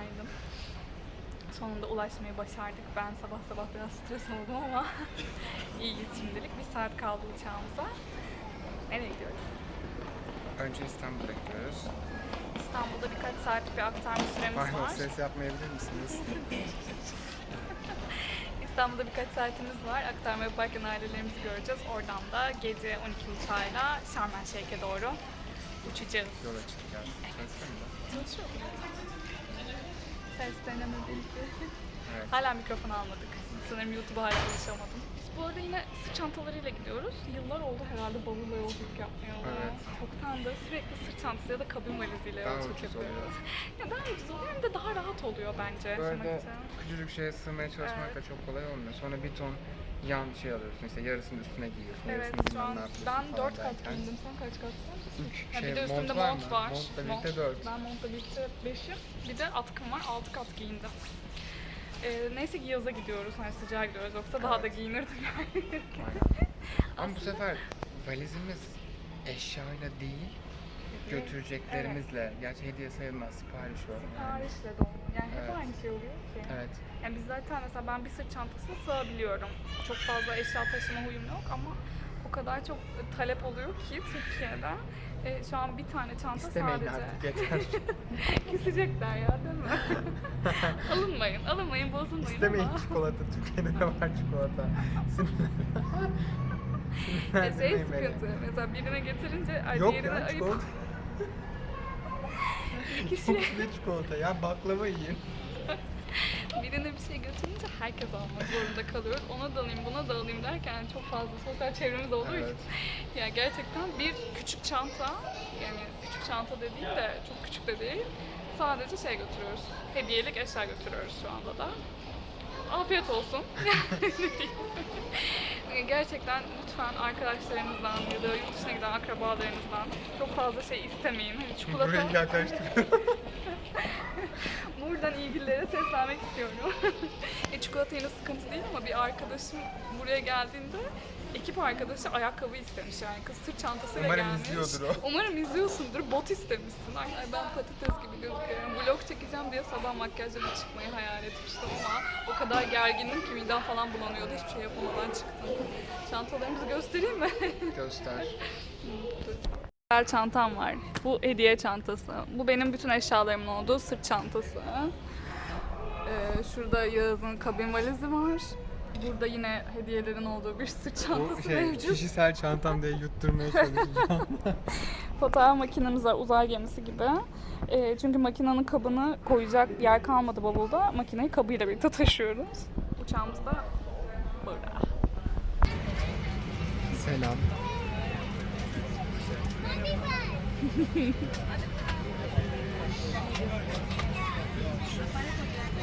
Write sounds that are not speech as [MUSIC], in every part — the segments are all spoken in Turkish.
Günaydın. Sonunda ulaşmayı başardık. Ben sabah sabah biraz stres oldum ama [LAUGHS] iyiyiz şimdilik. Bir saat kaldı uçağımıza. Nereye gidiyoruz? Önce İstanbul'a gidiyoruz. İstanbul'da birkaç saatlik bir aktarma süremiz Pardon var. ses yapmayabilir misiniz? [LAUGHS] İstanbul'da birkaç saatimiz var. Aktarma yaparken ailelerimizi göreceğiz. Oradan da gece 12 uçağıyla Şarm El Şeyh'e doğru uçacağız. Yola çıkacağız. Mu? Çalışıyor mu? Ses deneme bilgi. Evet. Hala mikrofon almadık. Sanırım YouTube'a hala alışamadım. Biz bu arada yine sırt çantalarıyla gidiyoruz. Yıllar oldu herhalde bavulla yolculuk yapmayalı. Evet. Çoktan da sürekli sırt çantası ya da kabin valiziyle Daha yolculuk ucuz yapıyoruz. [LAUGHS] Ya daha ucuz oluyor hem de daha rahat oluyor bence Böyle için. küçücük şeye sığmaya çalışmak Evet. da çok kolay olmuyor. Sonra bir ton yan şey alıyorsun işte yarısını üstüne giyiyorsun, Evet yarısını şu an ben falan 4 kat giyindim. Sen kaç katsın? Üç. Ha, Şey, bir de üstümde mont var mont var. Montla birlikte 4. Ben montla birlikte 5'im. Bir de atkım var. 6 kat giyindim. Ee, neyse ki yaza gidiyoruz. Hani sıcağa gidiyoruz. Yoksa daha da Evet. giyinirdim yani. [LAUGHS] Ama bu sefer valizimiz eşyayla değil, götüreceklerimizle, gerçi hediye sayılmaz, sipariş. Yani. Siparişle de olmuyor. Yani hep Evet. aynı şey oluyor ki. Evet. Yani biz zaten mesela ben bir sırt çantasına sığabiliyorum. Çok fazla eşya taşıma huyum yok ama o kadar çok talep oluyor ki Türkiye'de. E, şu an bir tane çanta İstemeyin sadece. artık [LAUGHS] yeter. Kesecekler ya değil mi? [LAUGHS] alınmayın, alınmayın, bozulmayın İstemeyin ama. çikolata, Türkiye'de de var çikolata. Ya şey Sinirlendirmeyin beni. sıkıntı. Mesela birine getirince ay Yok diğerine ya ayıp. çikolata. [LAUGHS] Çok güzel çikolata ya baklava yiyin. Birine bir şey götürünce herkes almak zorunda kalıyor. Ona da alayım, buna da alayım derken çok fazla sosyal çevremiz olduğu Evet. için. Ya gerçekten bir küçük çanta, yani küçük çanta dediğim de çok küçük de değil. Sadece şey götürüyoruz. Hediyelik eşya götürüyoruz şu anda da. Afiyet olsun. Gerçekten lütfen arkadaşlarınızdan ya da yurt dışına giden akrabalarınızdan çok fazla şey istemeyin. Hani çikolata... Burayı gel karıştırıyorum. [LAUGHS] Buradan ilgililere seslenmek istiyorum. e, çikolata yine sıkıntı değil ama bir arkadaşım buraya geldiğinde ekip arkadaşı ayakkabı istemiş yani kız sırt çantasıyla Umarım gelmiş. izliyordur o. Umarım izliyorsundur. Bot istemişsin. Ay, ay ben patates gibi gözüküyorum. Vlog çekeceğim diye sabah makyajla çıkmayı hayal o kadar gergindim ki midem falan bulanıyordu. Hiçbir şey yapamadan çıktım. Çantalarımızı göstereyim mi? [LAUGHS] Göster. Güzel çantam var. Bu hediye çantası. Bu benim bütün eşyalarımın olduğu sırt çantası. Ee, şurada Yağız'ın kabin valizi var. Burada yine hediyelerin olduğu bir sırt Bu çantası şey mevcut. kişisel çantam diye yutturmaya çalışacağım. [LAUGHS] Fotoğraf makinemiz var uzay gemisi gibi. Ee, çünkü makinenin kabını koyacak yer kalmadı bavulda. Makineyi kabıyla birlikte taşıyoruz. Uçağımız da burada. Selam.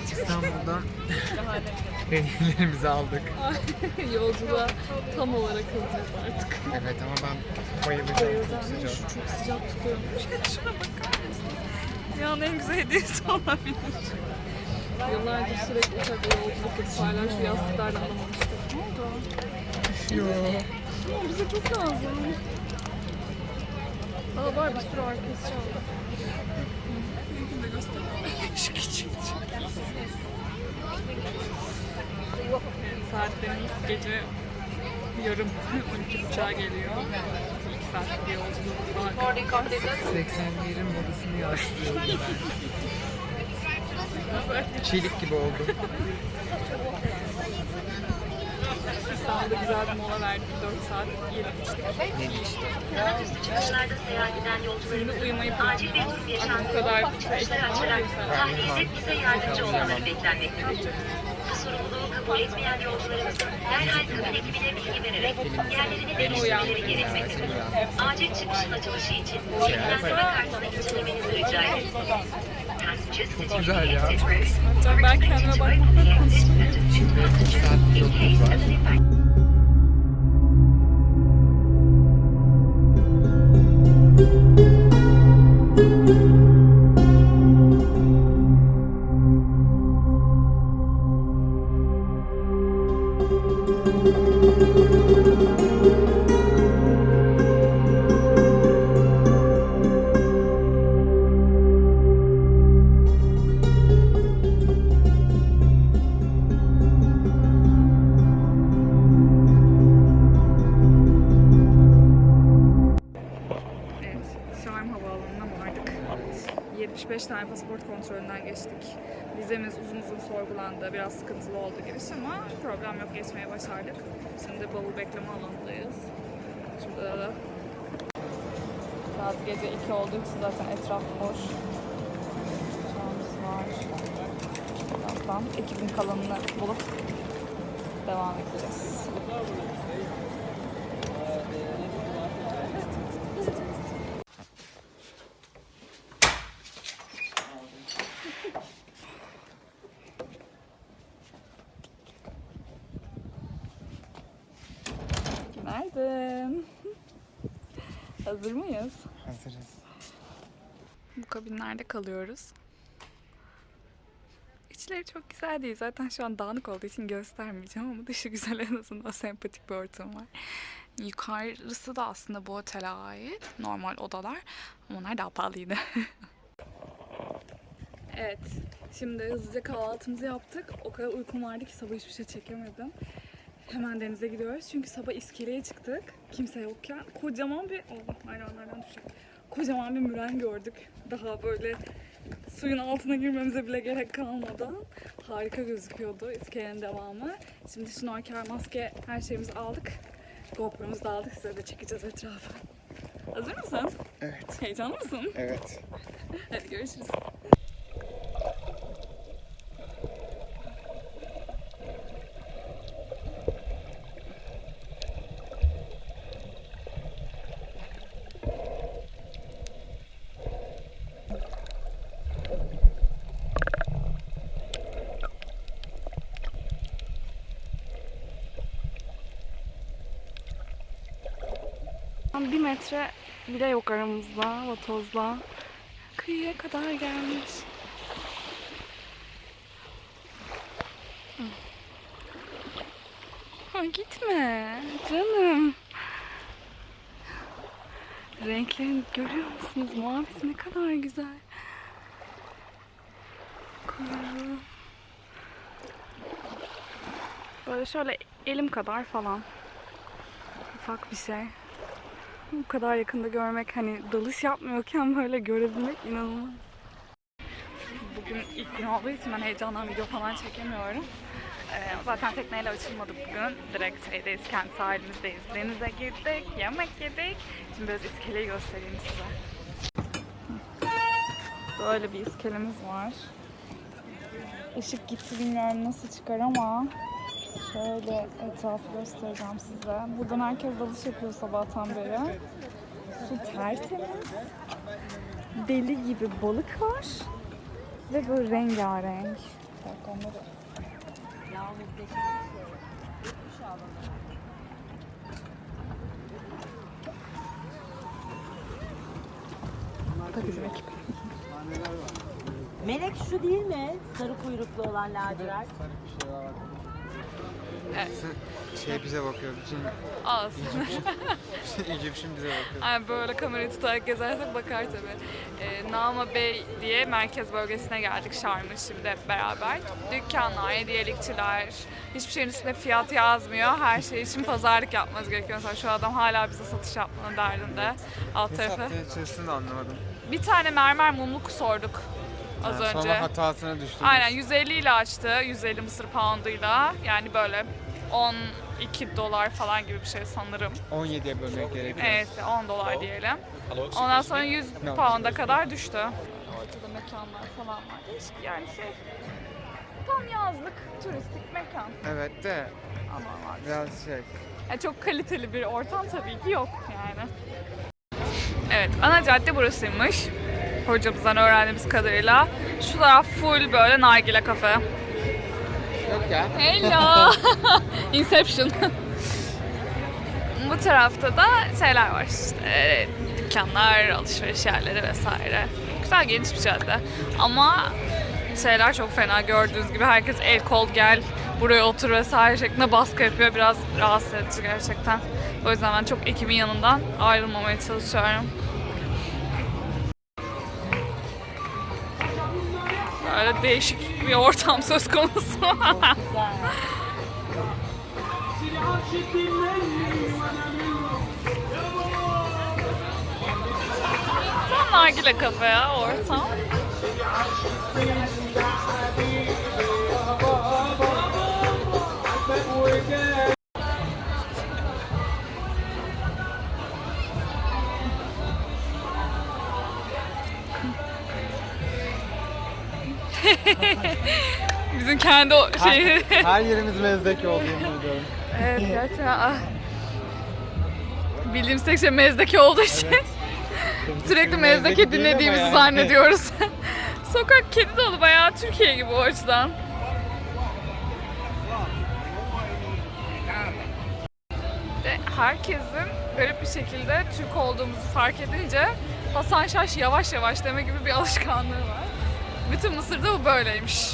İstanbul'dan hediyelerimizi aldık. [LAUGHS] Yolculuğa tam olarak hazırız artık. Evet ama ben bayılacağım çok sıcak. Çok sıcak tutuyorum. [LAUGHS] Şuna bakar mısınız? Dünyanın en güzel hediyesi olabilir. Yıllardır sürekli uçakla yolculuk edip hala şu yastıklardan alamamıştık. Ne oldu? Yo. Ama bize çok lazım. Aa var bir sürü arkası çaldı. Mümkün de göstereyim. [LAUGHS] Şu küçük Saatlerimiz gece yarım 12 buçuğa geliyor. 2 saatlik bir yolculuk var. 80'lerin modasını yansıtıyorum ben. [LAUGHS] Çelik gibi oldu. [LAUGHS] İstanbul'da güzel bir mola verdik. 4 saat yedik içtik. Ne işte. çıkışlarda seyahat eden Şimdi yolcularımızın uyumayı acil bir planlıyoruz. durum Artık bu yaşandığı kadar şey açarak var. tahliye edip bize yardımcı olmaları beklenmektedir. Bu sorumluluğu kabul etmeyen yolcularımızın derhal kabin ekibine bilgi vererek yerlerini değiştirmeleri gerekmektedir. Acil çıkışın açılışı için bilgilendirme kartını geçirmenizi rica ederiz. Çok güzel ya. Ben kendime bakmaktan konuşamıyorum. Şimdi 2 saat yolumuz var. Sıkıntılı oldu giriş ama problem yok geçmeye başardık. Şimdi bavul bekleme alanındayız. Şurada da saat gece 2 olduğu için zaten etraf boş. Uçağımız var. Birazdan ekibin kalanını bulup devam edeceğiz. Günaydın. Hazır mıyız? Hazırız. Bu kabinlerde kalıyoruz. İçleri çok güzel değil. Zaten şu an dağınık olduğu için göstermeyeceğim ama dışı güzel [LAUGHS] en azından sempatik bir ortam var. Yukarısı da aslında bu otele ait. Normal odalar. Ama onlar daha pahalıydı. [LAUGHS] evet. Şimdi hızlıca kahvaltımızı yaptık. O kadar uykum vardı ki sabah hiçbir şey çekemedim. Hemen denize gidiyoruz. Çünkü sabah iskeleye çıktık. Kimse yokken. Kocaman bir... Allah hayranlardan düşecek. Kocaman bir müren gördük. Daha böyle suyun altına girmemize bile gerek kalmadan. Harika gözüküyordu iskelenin devamı. Şimdi şnorkel, maske her şeyimizi aldık. GoPro'muzu da aldık. Size de çekeceğiz etrafı. Hazır mısın? Evet. Heyecanlı mısın? Evet. Hadi görüşürüz. Bir metre bile yok aramızda vatozla. Kıyıya kadar gelmiş. Ha, gitme canım. Renklerini görüyor musunuz? Mavisi ne kadar güzel. Kuyruğu. Böyle şöyle elim kadar falan. Ufak bir şey. Bu kadar yakında görmek hani dalış yapmıyorken böyle görebilmek inanılmaz. Bugün ilk gün olduğu için ben heyecandan video falan çekemiyorum. Ee, zaten tekneyle açılmadık bugün. Direkt şeydeyiz, kendi sahilimizdeyiz. Denize girdik, yemek yedik. Şimdi biraz iskeleyi göstereyim size. Böyle bir iskelemiz var. Işık gitti bilmiyorum nasıl çıkar ama Şöyle etrafı göstereceğim size. Buradan herkes dalış yapıyor sabahtan beri. Su tertemiz. Deli gibi balık var. Ve böyle rengarenk. Bir dakika onları... Da bizim ekip. Melek şu değil mi? Sarı kuyruklu olan lacivert. Şey bize bakıyor. Bütün Az. Egyptian bize bakıyor. Yani böyle kamerayı tutarak gezersek bakar tabii. Ee, Nama Bey diye merkez bölgesine geldik Şarm'ın şimdi hep beraber. Dükkanlar, hediyelikçiler, hiçbir şeyin üstünde fiyat yazmıyor. Her şey için pazarlık yapmanız gerekiyor. Mesela şu adam hala bize satış yapmanın derdinde. Alt Ne tarafı. satmaya çalıştığını da anlamadım. Bir tane mermer mumluk sorduk az önce. Sonra hatasına düştüm. Aynen 150 ile açtı. 150 mısır pounduyla. Yani böyle 12 dolar falan gibi bir şey sanırım. 17'ye bölmek gerekiyor. Evet 10 dolar diyelim. Ondan sonra 100 No. pound'a kadar düştü. Ortada mekanlar falan var. Değişik yani şey. Tam yazlık turistik mekan. Evet de Ama var. biraz şey. Yani çok kaliteli bir ortam tabii ki yok yani. Evet ana cadde burasıymış. Hocamızdan öğrendiğimiz kadarıyla. Şu taraf full böyle nargile kafe. Yok ya. Hello. [LAUGHS] Inception. Bu tarafta da şeyler var işte dükkanlar, alışveriş yerleri vesaire. Güzel geniş bir cadde. Ama şeyler çok fena gördüğünüz gibi herkes el kol gel buraya otur vesaire şeklinde baskı yapıyor. Biraz rahatsız edici gerçekten. O yüzden ben çok ekibin yanından ayrılmamaya çalışıyorum. Böyle değişik bir ortam söz konusu. Tam nargile kafe ya ortam. Bizim kendi o şeyi. Her yerimiz mezdeki olduğunu biliyorum. evet gerçekten. ah. Bildiğimiz tek şey mezdeki olduğu için. Sürekli mezdeki dinlediğimizi yani. zannediyoruz. [LAUGHS] Sokak kedi dolu bayağı Türkiye gibi o açıdan. De herkesin garip bir şekilde Türk olduğumuzu fark edince Hasan Şaş yavaş yavaş deme gibi bir alışkanlığı var. Bütün Mısır'da bu böyleymiş.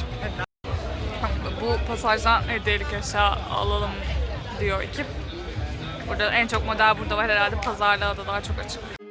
Bu pasajdan hediyelik eşya alalım diyor ekip. Burada en çok model burada var herhalde pazarlığa da daha çok açık.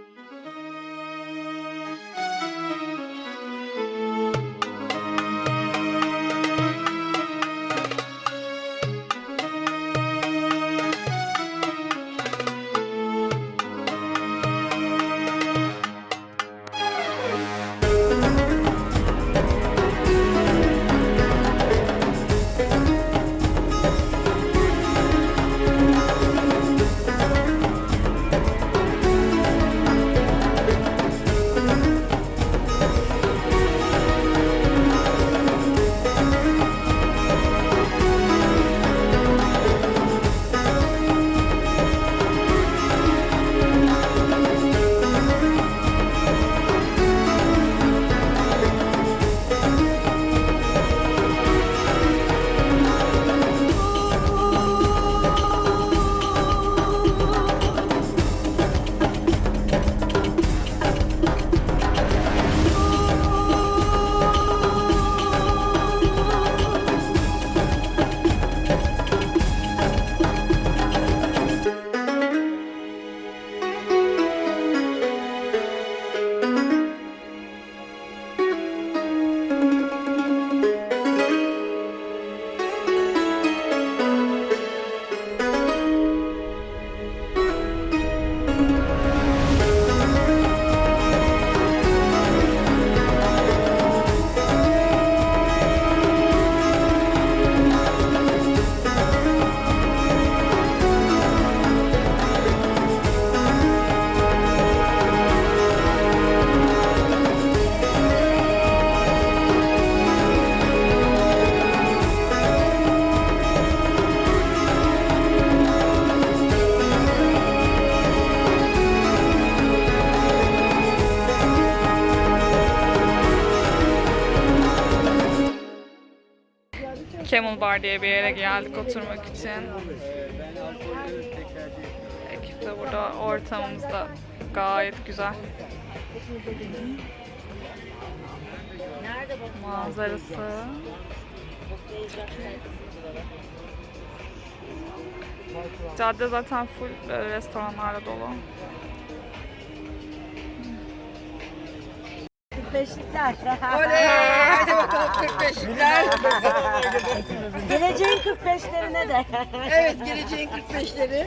Camel Bar diye bir yere geldik oturmak için. Ekip de burada ortamımız da gayet güzel. Manzarası. Cadde zaten full böyle restoranlarla dolu. 45'likler. Hadi bakalım 45'likler. Geleceğin 45'lerine de. Evet geleceğin 45'leri.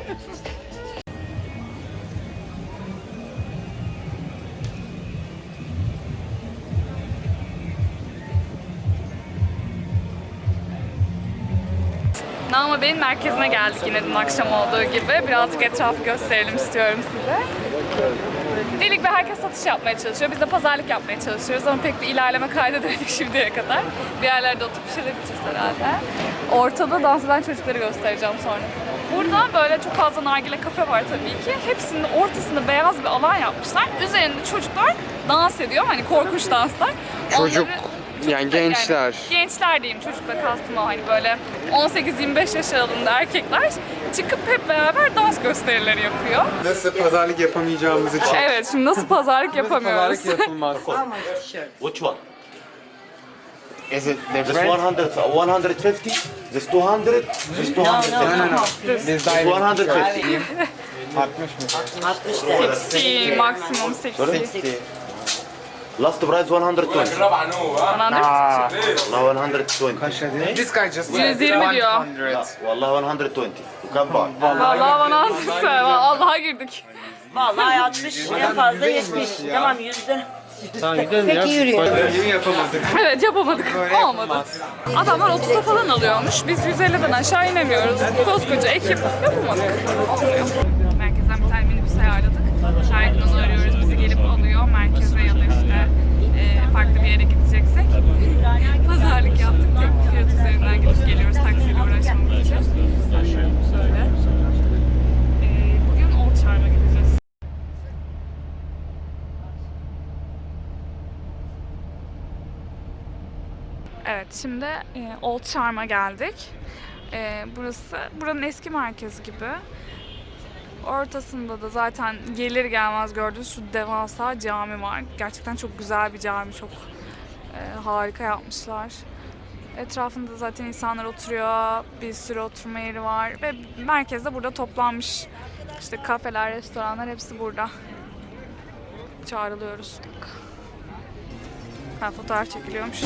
Bey'in merkezine geldik yine dün akşam olduğu gibi. Birazcık etrafı gösterelim istiyorum size. Delik ve herkes satış yapmaya çalışıyor. Biz de pazarlık yapmaya çalışıyoruz ama pek bir ilerleme kaydedemedik [LAUGHS] şimdiye kadar. Bir yerlerde oturup bir şeyler içeceğiz herhalde. Ortada dans eden çocukları göstereceğim sonra. Burada böyle çok fazla nargile kafe var tabii ki. Hepsinin ortasında beyaz bir alan yapmışlar. Üzerinde çocuklar dans ediyor. Hani korkunç danslar. Çocuk, Onları- yani gençler. gençler diyeyim çocukla kastım o hani böyle 18-25 yaş aralığında erkekler çıkıp hep beraber dans gösterileri yapıyor. Nasıl pazarlık yapamayacağımızı için. Evet şimdi nasıl pazarlık yapamıyoruz? Pazarlık yapılmaz. Which one? Is it This different? 100, 150, this 200, this 250. No, no, no. This This direct 150. 60 mı? 60 maksimum 60. 60. Last price 120. Falan Aa, Allah 120. kaç dedi? This guy just 120 diyor. 100. Wallah 120. You can buy. Vallahi bana anlattı. Allah'a girdik. Vallahi 60 en fazla 70. Tamam yüzde. Tamam gidelim Peki yürüyelim. Öyle yapamadık. [LAUGHS] Evet yapamadık. Olmadı. Adamlar 30'a falan alıyormuş. Biz 150'den aşağı inemiyoruz. Koskoca ekip yapamadık. Olmuyor. Merkezden bir tane minibüs ayarladık. Gün onu arıyoruz. Bizi gelip alıyor. Merkeze ya da işte e, farklı bir yere gideceksek. Pazarlık yaptık. Tek fiyat üzerinden gidip geliyoruz taksiyle uğraşmamak için. Şöyle. E, bugün Old Charm'a gideceğiz. Evet, şimdi e, Old Charm'a geldik. E, burası, buranın eski merkezi gibi. Ortasında da zaten gelir gelmez gördüğünüz şu devasa cami var. Gerçekten çok güzel bir cami, çok e, harika yapmışlar. Etrafında zaten insanlar oturuyor, bir sürü oturma yeri var ve merkezde burada toplanmış. İşte kafeler, restoranlar hepsi burada. Çağrılıyoruz. Ha, fotoğraf çekiliyormuş.